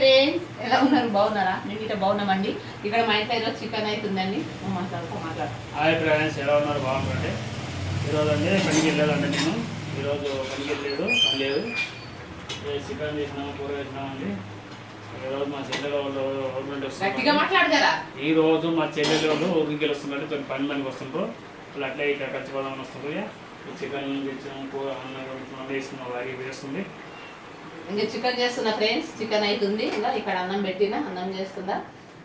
Friends ఎలా ఉన్నారు? బాగున్నారా? మేము ఇట్లా బాగున్నామండి. ఇక్కడ మా ఇంట్లో ఈరోజు చికెన్ అవుతుందండి మాట్లాడుకో మాట్లాడు. హాయ్ ఫ్రెండ్స్ ఎలా ఉన్నారు? బాగున్నారండి. ఈరోజు అండి పనికి వెళ్ళాలండి నేను. ఈరోజు పనికి వెళ్ళాడు పని లేదు. చికెన్ చేసినాము కూర చేసినామండి. ఈరోజు మా చెల్లెల వాళ్ళు ఊరి నుండి గట్టిగా వస్తున్నారు ఈ రోజు మా చెల్లెల వాళ్ళు ఊరికి వెళ్ళి వస్తున్నారు కొన్ని పని పనికి వస్తుంటారు వాళ్ళు అట్లా ఇట్లా ఖర్చుపోదామని వస్తుంది చికెన్ తెచ్చాము కూర అన్నం వేస్తున్నాం అలాగే వేస్తుంది. ఇంకా చికెన్ చేస్తున్నా ఫ్రెండ్స్ చికెన్ అవుతుంది ఇంకా ఇక్కడ అన్నం పెట్టిన అన్నం చేస్తుందా?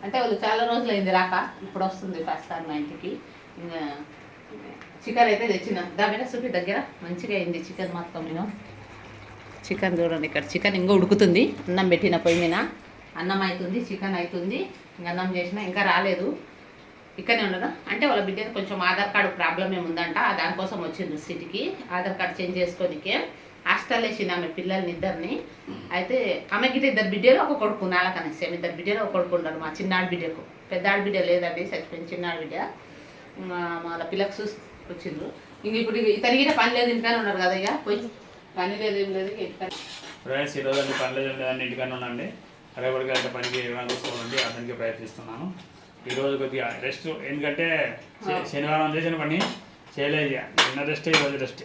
అంటే వాళ్ళు చాలా రోజులు అయింది రాక ఇప్పుడు వస్తుంది ఫస్ట్ టైం మా ఇంటికి. ఇంకా చికెన్ అయితే తెచ్చిన. దాని చూపి దగ్గర. మంచిగా అయింది చికెన్ మొత్తం నేను. చికెన్ చూడండి ఇక్కడ. చికెన్ ఇంకా ఉడుకుతుంది. అన్నం పెట్టిన పొయ్యి మీద. అన్నం అవుతుంది చికెన్ అవుతుంది ఇంకా అన్నం చేసిన ఇంకా రాలేదు. ఇక్కడనే ఉండదా అంటే వాళ్ళ బిడ్డకి కొంచెం ఆధార్ కార్డు ప్రాబ్లం ఏముందంట. దానికోసం వచ్చింది సిటీకి ఆధార్ కార్డు చేంజ్ చేసుకోనికే. హాస్టల్ వేసింది ఆమె పిల్లల్ని ఇద్దరిని. అయితే ఆమెకి ఇద్దరు బిడ్డలు ఒక కొడుకు నాలకనే సేమ్ ఇద్దరు బిడ్డలు ఒక కొడుకు ఉండరు మా చిన్నాడు బిడ్డకు. పెద్దాడి బిడ్డ లేదండి చచ్చిపోయింది చిన్నాడు బిడ్డ. మా వాళ్ళ పిల్లకి చూసి వచ్చిండ్రు. ఇంక ఇప్పుడు ఇతనికి పని లేదు ఇంటికానే ఉన్నారు కదా ఇక. పోయి పని లేదు ఏం లేదు ఫ్రెండ్స్ ఈరోజు అన్ని పని లేదు లేదని ఇంటికన్నా ఉండండి. రేపటికి అయితే పనికి చూసుకోవాలండి అతనికి ప్రయత్నిస్తున్నాను. ఈరోజు కొద్దిగా రెస్ట్ ఎందుకంటే శనివారం చేసిన పని చేయలేదు. నిన్న రెస్ట్ ఈరోజు రెస్ట్.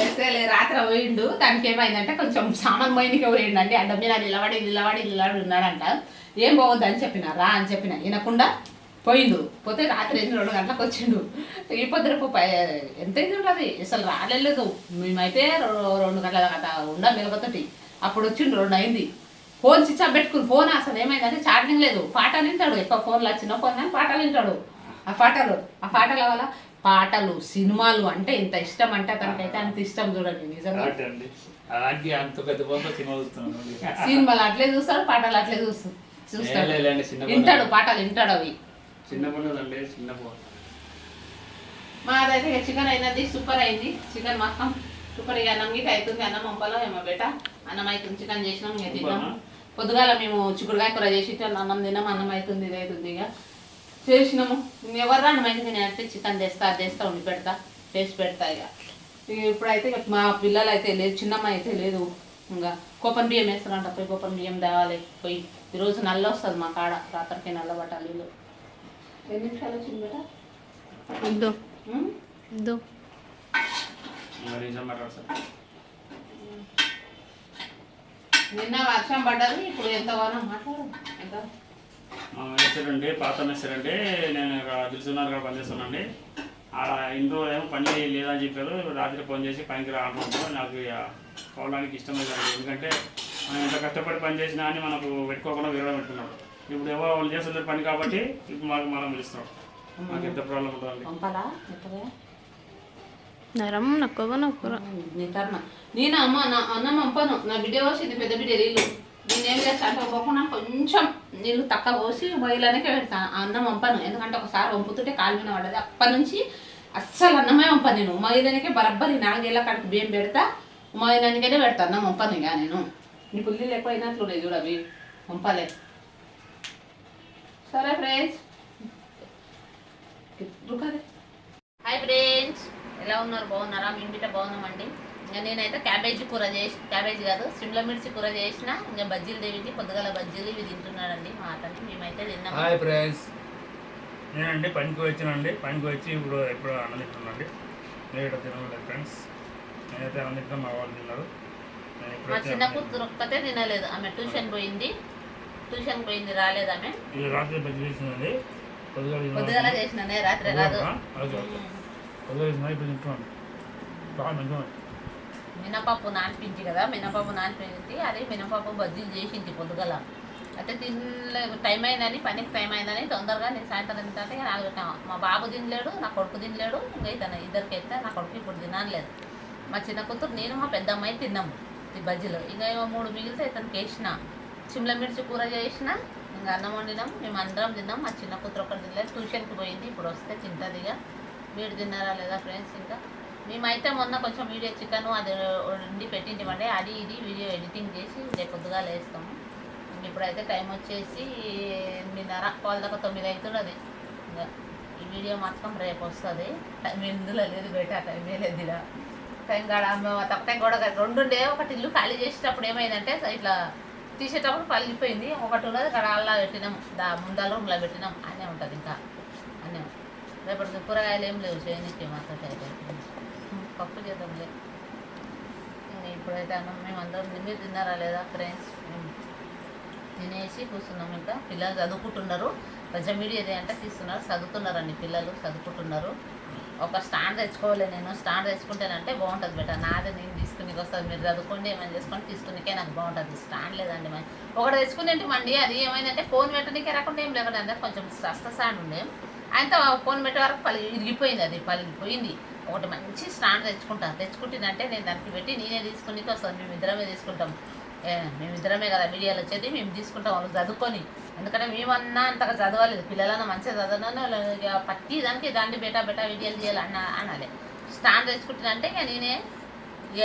వేసేలే రాత్రి పోయిండు. దానికి ఏమైందంటే కొంచెం సామాన్ పోయినకే పోయిండు అండి అంటే మీద నిలబడి నిలబడి నిలబడి ఉన్నాడంట. ఏం పోవద్దు అని చెప్పిన. రా అని చెప్పిన. వినకుండా పోయిండు. పోతే రాత్రి ఎన్ని రెండు గంటలకు వచ్చిండు. ఈ పొద్దురపు పై ఎంత ఇది ఉంటుంది అసలు రాలేదు మేమైతే రెండు గంటల దాకా ఉండ మెలగతోటి అప్పుడు వచ్చిండు రెండు అయింది. ఫోన్ స్విచ్ ఆఫ్ పెట్టుకుని ఫోన్? అసలు ఏమైందంటే ఛార్జింగ్ లేదు. పాట వింటాడు. ఎక్కువ ఫోన్లో వచ్చిన ఫోన్ కానీ పాటలు వింటాడు. ఆ పాటలు ఆ పాటల వల్ల పాటలు సినిమాలు అంటే ఇంత ఇష్టం అంటే తనకైతే అంత ఇష్టం చూడండి నిజంగా సినిమాలు అట్లే చూస్తాడు పాటలు అట్లే చూస్తూ చూస్తాడు. వింటాడు. పాటలు వింటాడు అవి. మాదైతే చికెన్ అయినది సూపర్ అయింది. చికెన్ మొత్తం సూపర్. ఇక అన్నం గీట అవుతుంది అన్నం పంపలో ఏమో బేట. అన్నం అవుతుంది చికెన్ చేసినాం ఇక తిన్నాం? పొద్దుగాల మేము చిక్కుడుకాయ కూర చేసి అన్నం తిన్నాం అన్నం అవుతుంది ఇది అవుతుంది ఇక. చేసినాము. ఎవరు అయితే నేను అంటే చికెన్ తెస్తా అది తెస్తా ఉండి పెడతా చేసి పెడతా ఇక. ఇప్పుడైతే ఇక మా పిల్లలు అయితే లేదు చిన్నమ్మ అయితే లేదు. ఇంకా కోపన్ బియ్యం వేస్తారంట పోయి కోపన్ బియ్యం తేవాలి పోయి. ఈరోజు నల్ల వస్తుంది మా కాడ రాత్రికి నల్ల పట్టాలి ఇల్లు. ఎన్ని నిమిషాలు వచ్చింది బేట? ఇద్దు? ఇద్దు. నిన్న వర్షం పడ్డది ఇప్పుడు ఎంత వారం మాట్లాడు ఎంత? మేస్టర్ అండి పాత మేస్టర్ అంటే నేను ఇక్కడ దిల్సున్నారు ఇక్కడ పనిచేస్తున్నానండి. ఆడ ఇంట్లో ఏమో పని లేదని చెప్పారు. రాత్రి ఫోన్ చేసి పనికి రావడం నాకు పోవడానికి ఇష్టం లేదండి. ఎందుకంటే మనం ఎంత కష్టపడి పని చేసినా అని మనకు పెట్టుకోకుండా వేరే పెట్టుకున్నాడు. ఇప్పుడు ఎవరో వాళ్ళు చేస్తున్న పని కాబట్టి ఇప్పుడు మాకు మనం పిలుస్తున్నాడు మాకు ఎంత ప్రాబ్లం ఎత్తగా నరం నక్కువ నేను? అమ్మ నా అన్నం పంపను. నా బిడ్డ పోసింది పెద్ద బిడ్డ నీళ్ళు నేనేం చేస్తా? అంటే ఒక్కొక్కన కొంచెం నీళ్ళు తక్కువ పోసి బయలనే అన్నం పంపను ఎందుకంటే ఒకసారి వంపుతుంటే కాలు మీద పడ్డది. అప్పటి నుంచి అస్సలు అన్నమే వంపను నేను. ఉమాయిలనికే బరబ్బరి నాలుగేళ్ళ కాడికి బియ్యం పెడతా ఉమాయిలనికనే పెడతా. అన్నం వంపను ఇక నేను. నీ పుల్లీలు ఎక్కువైనట్లున్నాయి చూడ అవి. వంపలే. సరే ఫ్రెండ్స్. Hi friends. ఎలా ఉన్నారు? బాగున్నారా? మీ ఇంటిట బాగున్నామండి. ఇంకా నేనైతే క్యాబేజీ కూర చేసి క్యాబేజీ కాదు సిమ్లా మిర్చి కూర చేసిన ఇంకా బజ్జీలు దేవికి పొద్దుగల బజ్జీలు ఇవి తింటున్నాడండి మా అతను మేమైతే తిన్నాము హాయ్ ఫ్రెండ్స్. నేనండి పనికి వచ్చినండి పనికి వచ్చి ఇప్పుడు ఎప్పుడు అన్నం తింటున్నాండి నేను ఇక్కడ తినలేదు ఫ్రెండ్స్. నేనైతే తింటున్నా మా వాళ్ళు తిన్నారు. మా చిన్న కూతురు ఒక్కతే తినలేదు. ఆమె ట్యూషన్ పోయింది. ట్యూషన్ పోయింది రాలేదు ఆమె. రాత్రి బజ్జీ చేసిందండి. పొద్దుగా పొద్దుగల చేసిననే రాత్రి కాదు పొద్దుగా చేసిన ఇప్పుడు తింటున్నాను. చాలా మంచిగా. మినపప్పు నానిపించి కదా మినపప్పు నానిపించి అదే మినపప్పు బజ్జీలు చేసింది పొద్దుగల. అయితే తినలే టైం అయిందని పనికి టైం అయిందని తొందరగా నేను సాయంత్రం తింటే నాకు మా బాబు తినలేడు నా కొడుకు తినలేడు ఇంకా ఇతను ఇద్దరికి అయితే నా కొడుకు ఇప్పుడు తినలేదు మా చిన్న కూతురు నేను మా పెద్ద అమ్మాయి తిన్నాము ఈ బజ్జీలు. ఇంకా ఏమో మూడు మిగిలితే ఇతనికి వేసిన. సిమ్లా మిర్చి కూర చేసిన ఇంకా అన్నం వండినాం మేము అందరం తిన్నాం మా చిన్న కూతురు ఒకటి తినలేదు ట్యూషన్కి పోయింది ఇప్పుడు వస్తే తింటుంది ఇక. మీరు తిన్నారా లేదా ఫ్రెండ్స్ ఇంకా? మేమైతే మొన్న కొంచెం వీడియో చికెన్ అది వండి పెట్టింటామంటే అది ఇది వీడియో ఎడిటింగ్ చేసి రేపు పొద్దుగా వేస్తాము. ఇప్పుడైతే టైం వచ్చేసి ఎనిమిదిన్నర పాలు దాకా తొమ్మిది అవుతున్నది ఇంకా ఈ వీడియో మాత్రం రేపు వస్తుంది. టైం ఎందులో లేదు బయట టైం లేదు ఇలా. టైం కాడ తక్కువ టైం కూడా రెండు ఉండే ఒకటి ఇల్లు ఖాళీ చేసేటప్పుడు ఏమైందంటే ఇట్లా తీసేటప్పుడు పలిగిపోయింది ఒకటి ఉన్నది ఇక్కడ పెట్టినాం దా ముందల రూమ్లో పెట్టినాం. అనే ఉంటుంది ఇంకా. అనే రేపటి కూరగాయలు ఏం లేవు చేయనికి మాత్రం. అయితే పప్పు చేద్దాంలే ఇప్పుడైతే అన్నం మేము అందరం మీరు తిన్నారా లేదా ఫ్రెండ్స్ తినేసి కూర్చున్నాం ఇంకా. పిల్లలు చదువుకుంటున్నారు. కొంచెం మీడియా అంటే తీస్తున్నారు. చదువుతున్నారండి పిల్లలు చదువుకుంటున్నారు. ఒక స్టాండ్ తెచ్చుకోవాలి నేను. స్టాండ్ తెచ్చుకుంటానంటే బాగుంటుంది బెట. నాదే నేను తీసుకుని వస్తుంది. మీరు చదువుకోండి ఏమైనా చేసుకొని తీసుకునికే నాకు బాగుంటుంది. స్టాండ్ లేదండి మరి. ఒకటి తెచ్చుకునేంటి మండి అది ఏమైందంటే ఫోన్ పెట్టడానికే రాకుండా ఏం లేకుండా అంటే కొంచెం సస్త స్టాండ్ ఉండే. ఆయనతో ఫోన్ పెట్టే వరకు పలి ఇరిగిపోయింది అది. పలిగిపోయింది. ఒకటి మంచి స్టాండ్ తెచ్చుకుంటాను తెచ్చుకుంటుందంటే నేను దానికి పెట్టి నేనే తీసుకుని వస్తాను మేము ఇద్దరమే తీసుకుంటాం. మేము మేమిద్దరమే కదా మీడియాలో వచ్చేది మేము తీసుకుంటాం వాళ్ళు చదువుకొని. ఎందుకంటే మేమన్నా అంతగా చదవలేదు. పిల్లలన్నా మంచిగా చదవను ఇక ప్రతి దానికి దాన్ని బేటా బెటా వీడియోలు చేయాలి అన్న అనాలి. స్టాండ్ తెచ్చుకుంటున్నంటే ఇక నేనే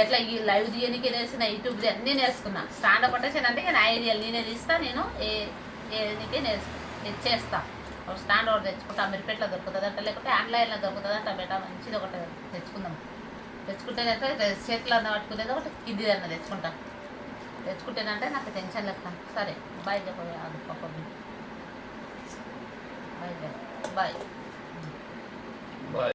ఎట్లా ఈ లైవ్ తీయనికి నేర్చిన యూట్యూబ్ అన్నీ నేర్చుకున్నా. స్టాండ్ పట్టేసానంటే ఇక నా ఐడియాలు నేనే తీస్తా నేను ఏ ఏనికి నేర్చు చేస్తాను ఒక స్టాండ్ ఒకటి తెచ్చుకుంటా మిరిపెట్లో దొరుకుతుందట అంట లేకపోతే ఆన్లైన్లో దొరుకుతుందట అంట మంచిది ఒకటి తెచ్చుకుందాం. తెచ్చుకుంటే చేతిలో అన్న పట్టుకునేది ఒకటి కింది అన్న తెచ్చుకుంటా. తెచ్చుకుంటేనంటే నాకు టెన్షన్ లెక్క. సరే బాయ్ చెప్పదు అది పాప. Bye bye. బాయ్.